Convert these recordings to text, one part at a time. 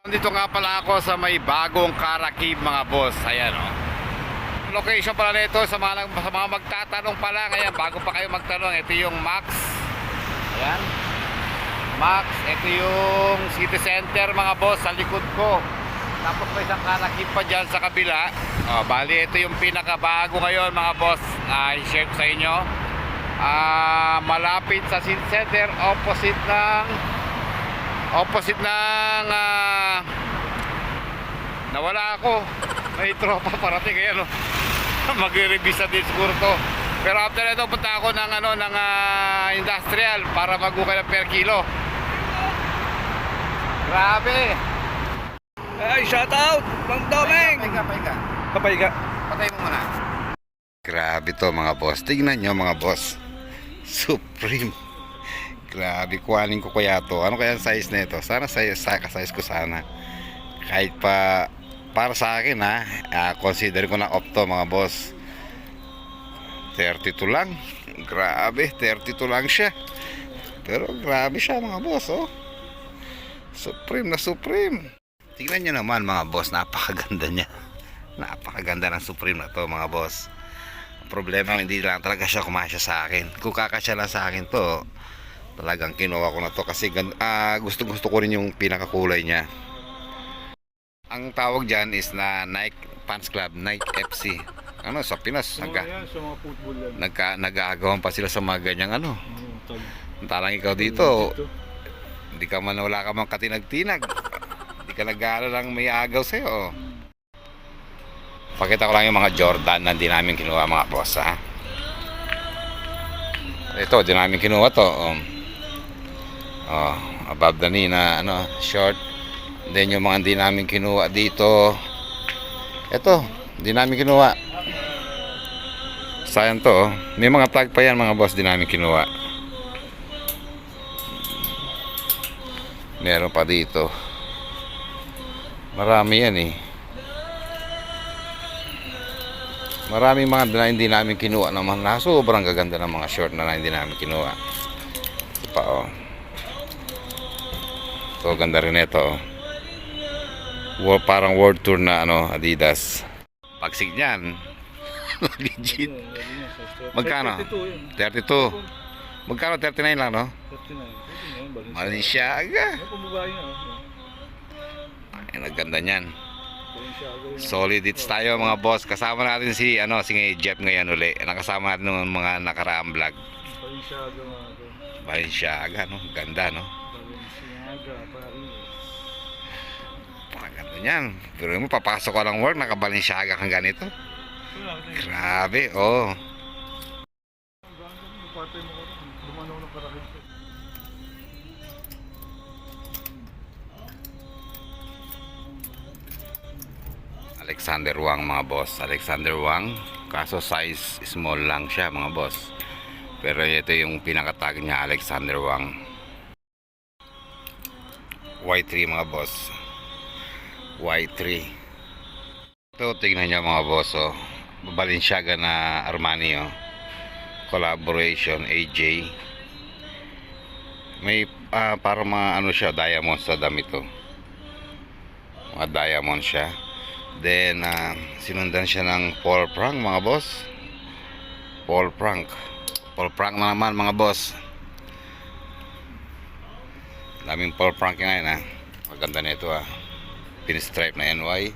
Nandito nga pala ako sa may bagong Karakib mga boss. Ayan o. Location pala nito sa mga, sa mga magtatanong pa lang. Ayan, bago pa kayo magtanong. Ito yung Max. Ayan. Max, ito yung city center mga boss sa likod ko. Tapos may isang Karakib pa dyan sa kabila. O, bali, ito yung pinakabago ngayon mga boss. Ah, i-share ko sa inyo. Ah, malapit sa city center, opposite ng opposite ng ah, nawala ako. May tropa parating kaya no magre-revisa din siguro to. Pero after ito punta ako ng ano ng ah, industrial para magukay ng per kilo. Grabe. Ay, shout out! Bang Domeng! pahinga Kapay ka. patay mo muna. Grabe to mga boss. Tignan nyo mga boss. Supreme Grabe, kuhanin ko kaya to. Ano kaya ang size nito? Sana size, sa size ko sana. Kahit pa para sa akin ha, ah, consider ko na opto mga boss. 32 lang. Grabe, 32 lang siya. Pero grabe siya mga boss, oh. Supreme na supreme. Tingnan nyo naman mga boss, napakaganda niya. Napakaganda ng supreme na to mga boss. Problema hindi lang talaga siya kumasya sa akin. Kung kakasya lang sa akin to, talagang kinuha ko na to kasi gan- ah, gusto gusto ko rin yung pinakakulay niya. Ang tawag dyan is na Nike Fans Club Nike FC ano sa Pinas nagka, yan, sa mga football yan. nagka, nag-aagawan pa sila sa mga ganyang ano. Tag. talang ikaw dito hindi ka man wala ka man katinag-tinag. Hindi ka nag lang may agaw sa'yo. Pakita ko lang yung mga Jordan na di namin kinuha mga boss ha? Ito di namin kinuha to um, oh, above the knee na ano short. Then yung mga di namin kinuha dito. Ito di namin kinuha. Sayang to oh. may mga tag pa yan mga boss di namin kinuha. Meron pa dito. Marami yan eh. Marami mga na hindi namin kinuha naman. Na sobrang gaganda ng mga short na hindi namin kinuha. Pa oh ito ganda rin ito parang world tour na ano Adidas pagsig niyan legit Magkano? 32 yun. 32 magkano 39 lang no 39. 39, Balenciaga Ano oh. ay naganda niyan Balenciaga. Solid hits tayo mga boss. Kasama natin si ano si Jeff ngayon uli. Nakasama natin ng mga nakaraang vlog. Balenciaga mga. Balenciaga no, ganda no. Paris. Pakaganda niyan. Pero mo papasok ka ng work naka Balenciaga kang ganito. Grabe, oh. Alexander Wang mga boss. Alexander Wang. Kaso size small lang siya mga boss. Pero ito yung pinakatag niya Alexander Wang. Y3 mga boss. Y3. Ito tingnan niyo mga boss oh. Balenciaga na Armani oh. Collaboration AJ. May ah, parang mga ano siya diamond sa damit oh. Mga diamond siya. Then, ah, sinundan siya ng Paul Frank, mga boss. Paul Frank. Paul Frank na naman, mga boss. Daming Paul Frank ngayon, ha. Maganda na ito, ha. Pinstripe na NY.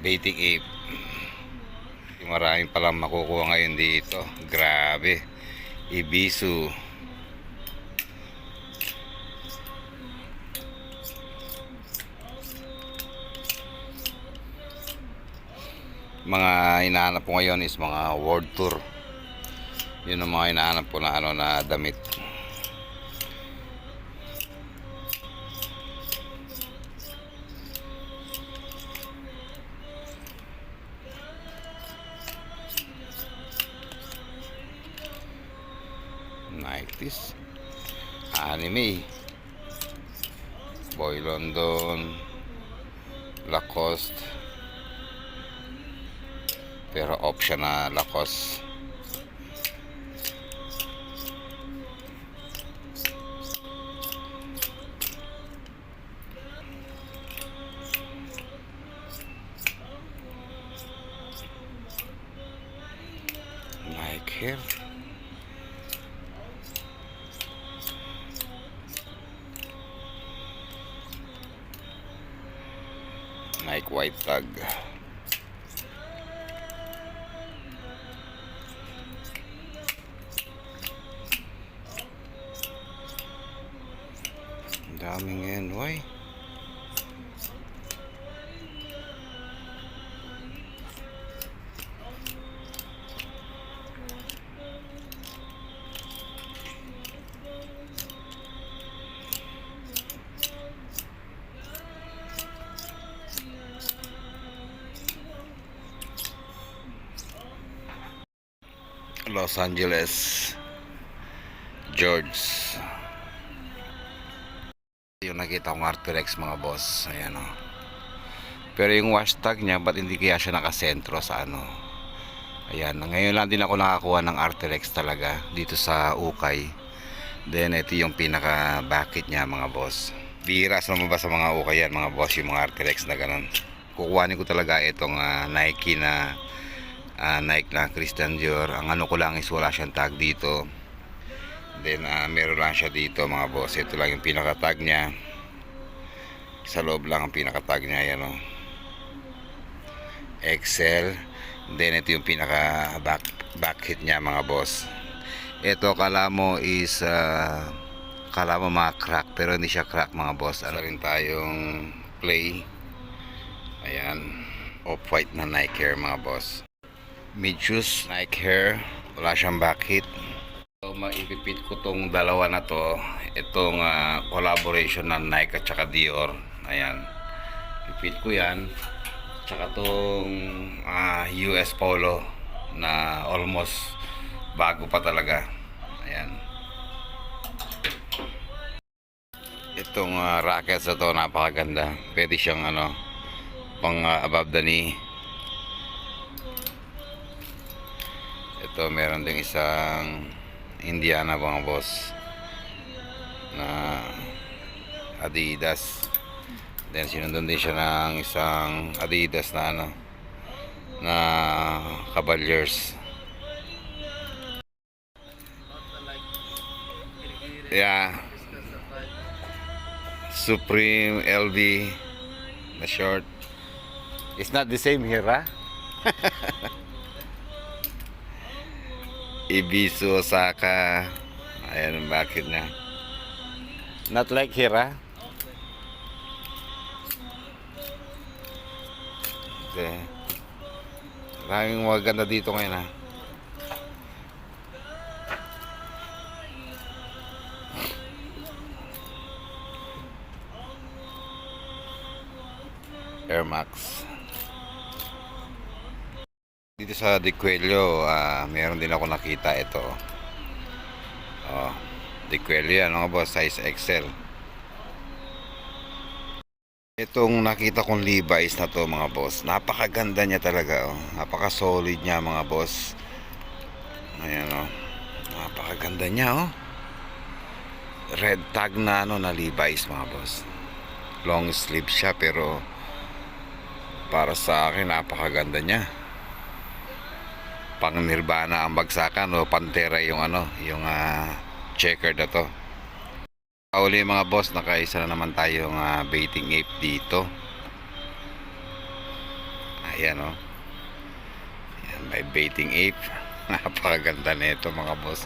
Baiting Ape. Maraming palang makukuha ngayon dito. Grabe. Ibisu. mga hinahanap ko ngayon is mga world tour yun ang mga hinahanap ko na ano na damit. Nineties anime. Boy London. Lacoste. Pero option na Lacoste Nike white tag. Los Angeles George. Yung nakita kong Arterex mga boss ayan o pero yung hashtag niya ba't hindi kaya siya nakasentro sa ano? Ayan ngayon lang din ako nakakuha ng Arterex talaga dito sa Ukay. Then ito yung pinaka bakit niya mga boss. Bihira sa lumabas sa mga Ukay yan mga boss yung mga Arterex na ganun. Kukuhanin ko talaga itong ah, Nike na ah, Nike na Christian Dior. Ang ano ko lang is wala siyang tag dito. Then ah, meron lang siya dito mga boss. Ito lang yung pinaka tag niya. Sa loob lang ang pinaka tag niya yan o Excel. Then ito yung pinaka back, back hit niya mga boss. Ito kala mo is ah, kala mo mga crack pero hindi siya crack mga boss. Ano rin tayong play? Ayan. Off white na Nike Air mga boss mid shoes Nike Hair wala siyang back hit so maipipit ko tong dalawa na to itong ah, collaboration ng Nike at saka Dior. Ayan. Ipit ko yan. Tsaka tong ah, US Polo na almost bago pa talaga. Ayan. Itong ah, rackets na to napakaganda. Pwede siyang ano pang ah, above the knee ito meron ding isang Indiana mga boss na Adidas. Then sinundon din siya ng isang Adidas na ano na Cavaliers. Yeah. Supreme LV na short. It's not the same here ha Ibisu Osaka ayan ang bakit na? Not like here ha okay maraming maganda dito ngayon ha Air Max sa De Cuello, ah, meron din ako nakita ito. Oh, De Cuello yan, mga boss, size XL. Itong nakita kong Levi's na to mga boss, napakaganda niya talaga. Oh. Napaka-solid niya mga boss. Ayan oh. Napakaganda niya oh. Red tag na ano na Levi's mga boss. Long sleeve siya pero para sa akin napakaganda niya pang Nirvana ang bagsakan o Pantera yung ano, yung ah, checker na to. Uli mga boss, nakaisa na naman tayong ah, baiting ape dito. Ayan o. Ayan, may baiting ape. Napakaganda nito mga boss.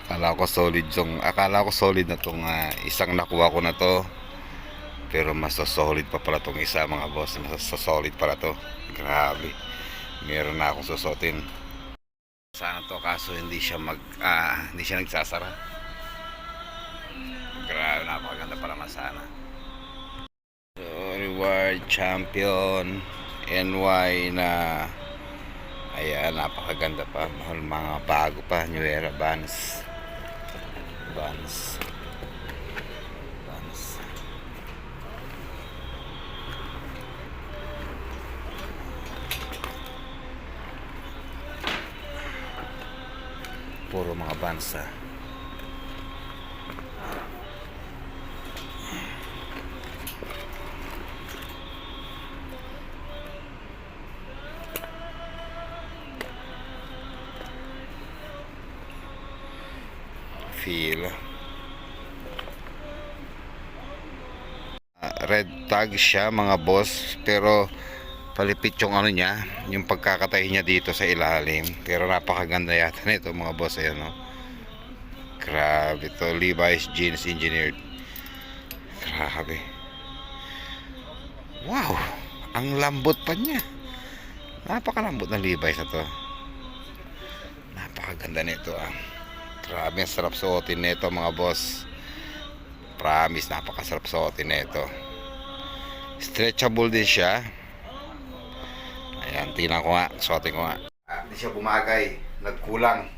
Akala ko solid yung, akala ko solid na tong ah, isang nakuha ko na to. Pero mas solid pa pala tong isa mga boss. Mas solid pala to. Grabe. Meron na akong susutin sana to kaso hindi siya mag ah, hindi siya nagsasara. Grabe napakaganda pala na sana so reward champion NY na ayan napakaganda pa. Mahal mga bago pa. New Era Vans. Vans puro mga bansa Feel. Ah, red tag siya mga boss pero palipit yung ano niya yung pagkakatahi niya dito sa ilalim. Pero napakaganda yata nito mga boss ayan no? Grabe to Levi's jeans engineered. Grabe. Wow! Ang lambot pa niya. Napakalambot ng Levi's na to. Napakaganda nito ah. Grabe ang sarap suotin nito mga boss. Promise napakasarap suotin nito stretchable din siya tingnan ko nga suotin ko nga. Ah, hindi siya bumagay. Nagkulang.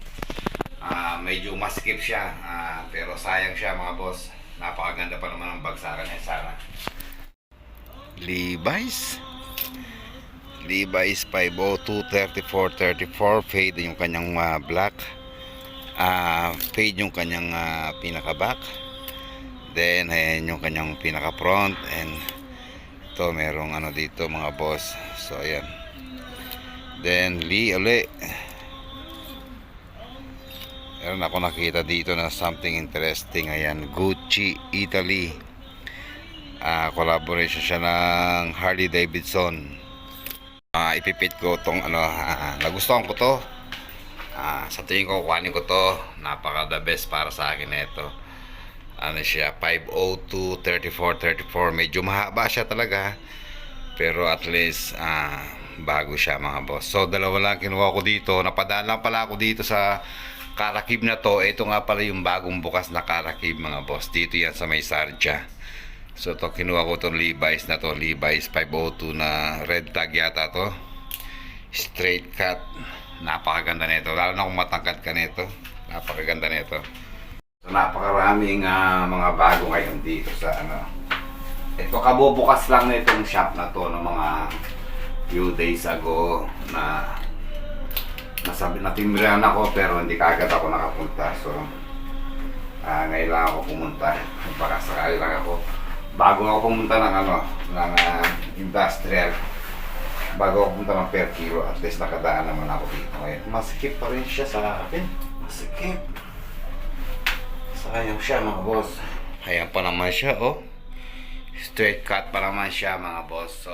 Ah, medyo maskip siya. Ah, pero sayang siya mga boss. Napakaganda pa naman ang bagsakan niya sana Levi's? Levi's 502 34 34 fade yung kanyang ah, black. Ah fade yung kanyang ah, pinaka back then ayan yung kanyang pinaka front and ito merong ano dito mga boss. So ayan then Lee uli. Meron ako nakita dito na something interesting. Ayan Gucci Italy. Ah collaboration siya ng Harley Davidson. Ah ipipit ko tong ano ah, nagustuhan ko to. Ah sa tingin ko kuhanin ko to. Napaka the best para sa akin na ito ano siya 502 34 34 medyo mahaba siya talaga pero at least ah bago siya mga boss. So dalawa lang kinuha ko dito. Napadaan lang pala ako dito sa Karakib na to. Ito nga pala yung bagong bukas na Karakib mga boss. Dito yan sa may Sarja. So to kinuha ko tong Levi's na to. Levi's 502 na red tag yata to. Straight cut. Napakaganda nito. Lalo na kung matangkad ka nito. Napakaganda nito. So, napakaraming ah, mga bago ngayon dito sa ano. Ito kabubukas lang na itong shop na to ng mga few days ago na nasabi natimbrihan ako pero hindi kaagad ako nakapunta. So ah ngayon lang ako pumunta. Baka sakali lang ako. Bago ako pumunta ng ano, ng ah, industrial. Bago ako pumunta ng per kilo, at least nakadaan naman ako dito ngayon. Masikip pa rin siya sa akin. Masikip. Sayang siya mga boss. Ayan pa naman siya oh. Straight cut pa naman siya mga boss. So,